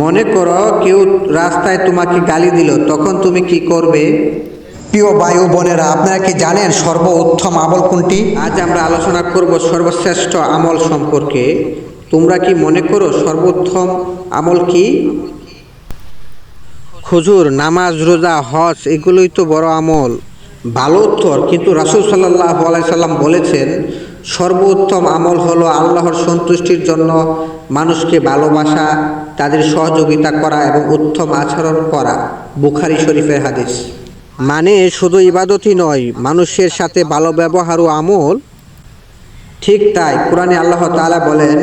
মনে করো কেউ রাস্তায় তোমাকে গালি দিল তখন তুমি কি করবে? প্রিয় ভাই ও বোনেরা আপনারা কি জানেন সর্ব উত্তম আমল কোনটি? আজ আমরা আলোচনা করব সর্বশ্রেষ্ঠ আমল সম্পর্কে। তোমরা কি মনে করো সর্বোত্তম আমল কি? খুজুর নামাজ রোজা হজ এগুলোই তো বড় আমল। ভালো উত্তর, কিন্তু রাসুল সাল্লাহ সাল্লাম বলেছেন, সর্বোত্তম আমল হলো আল্লাহর সন্তুষ্টির জন্য মানুষকে ভালোবাসা, তাদের সহযোগিতা করা এবং উত্তম আচরণ করা। বুখারি শরীফের হাদিস। মানে শুধু ইবাদতই নয়, মানুষের সাথে ভালো ব্যবহারও আমল। ঠিক তাই কোরআনে আল্লাহ তাআলা বলেন,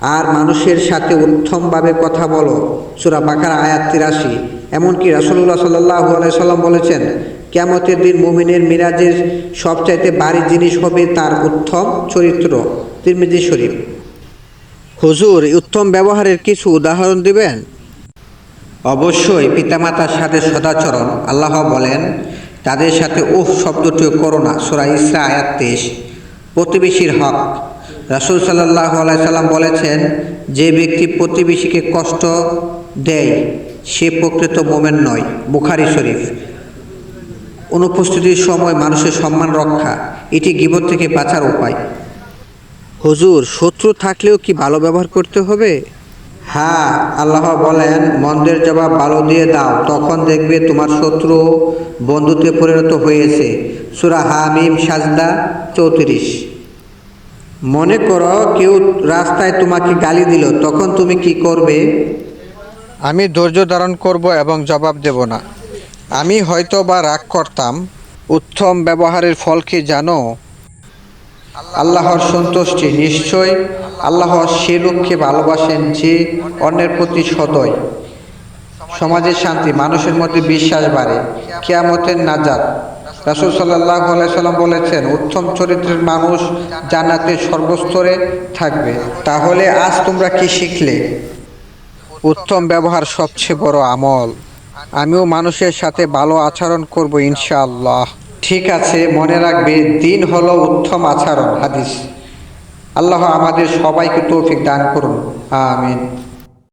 আর মানুষের সাথে উত্তমভাবে কথা বলো। সুরা বাকার আয়াত তিরাশি। এমনকি রাসুল্লাহ সাল্লাহ সাল্লাম বলেছেন কেমতের দিন মুমিনের মিরাজের সবচাইতে ভারী জিনিস হবে তার উত্তম চরিত্র তিরমিজি শরীফ। হুজুর উত্তম ব্যবহারের কিছু উদাহরণ দিবেন? অবশ্যই পিতামাতার সাথে সদাচরণ। আল্লাহ বলেন তাদের সাথে উহ শব্দটিও করো না। সুরা ইসরা আয়াত তেইশ। প্রতিবেশীর হক। রাসুল সাল্লাহ সাল্লাম বলেছেন যে ব্যক্তি প্রতিবেশীকে কষ্ট দেয় সে প্রকৃত মোমেন নয়। বুখারি শরীফ। অনুপস্থিতির সময় মানুষের সম্মান রক্ষা, এটি গিবত থেকে বাঁচার উপায়। হুজুর, শত্রু থাকলেও কি ভালো ব্যবহার করতে হবে? হ্যাঁ আল্লাহ বলেন, মন্দের জবাব ভালো দিয়ে দাও, তখন দেখবে তোমার শত্রু বন্ধুতে পরিণত হয়েছে। সুরা হামিম, সাজদা চৌত্রিশ। মনে করো, কেউ রাস্তায় তোমাকে গালি দিল, তখন তুমি কি করবে? আমি ধৈর্য ধারণ করব এবং জবাব দেব না। আমি হয়তো বা রাগ করতাম, উত্তম ব্যবহারের ফল কি জানো? আল্লাহর সন্তুষ্টি নিশ্চয় আল্লাহ সে লোককে ভালোবাসেন যে অন্যের প্রতি সদয়। সমাজের শান্তি, মানুষের মধ্যে বিশ্বাস বাড়ে। কেয়ামতের নাজাত। রাসুল সাল্লাহ সাল্লাম বলেছেন, উত্তম চরিত্রের মানুষ জান্নাতের সর্বস্তরে থাকবে। তাহলে আজ তোমরা কি শিখলে? উত্তম ব্যবহার সবচেয়ে বড় আমল। আমিও মানুষের সাথে ভালো আচরণ করব ইনশাআল্লাহ। ঠিক আছে, মনে রাখবে, দিন হলো উত্তম আচরণ, হাদিস। আল্লাহ আমাদের সবাইকে তৌফিক দান করুন। আমিন।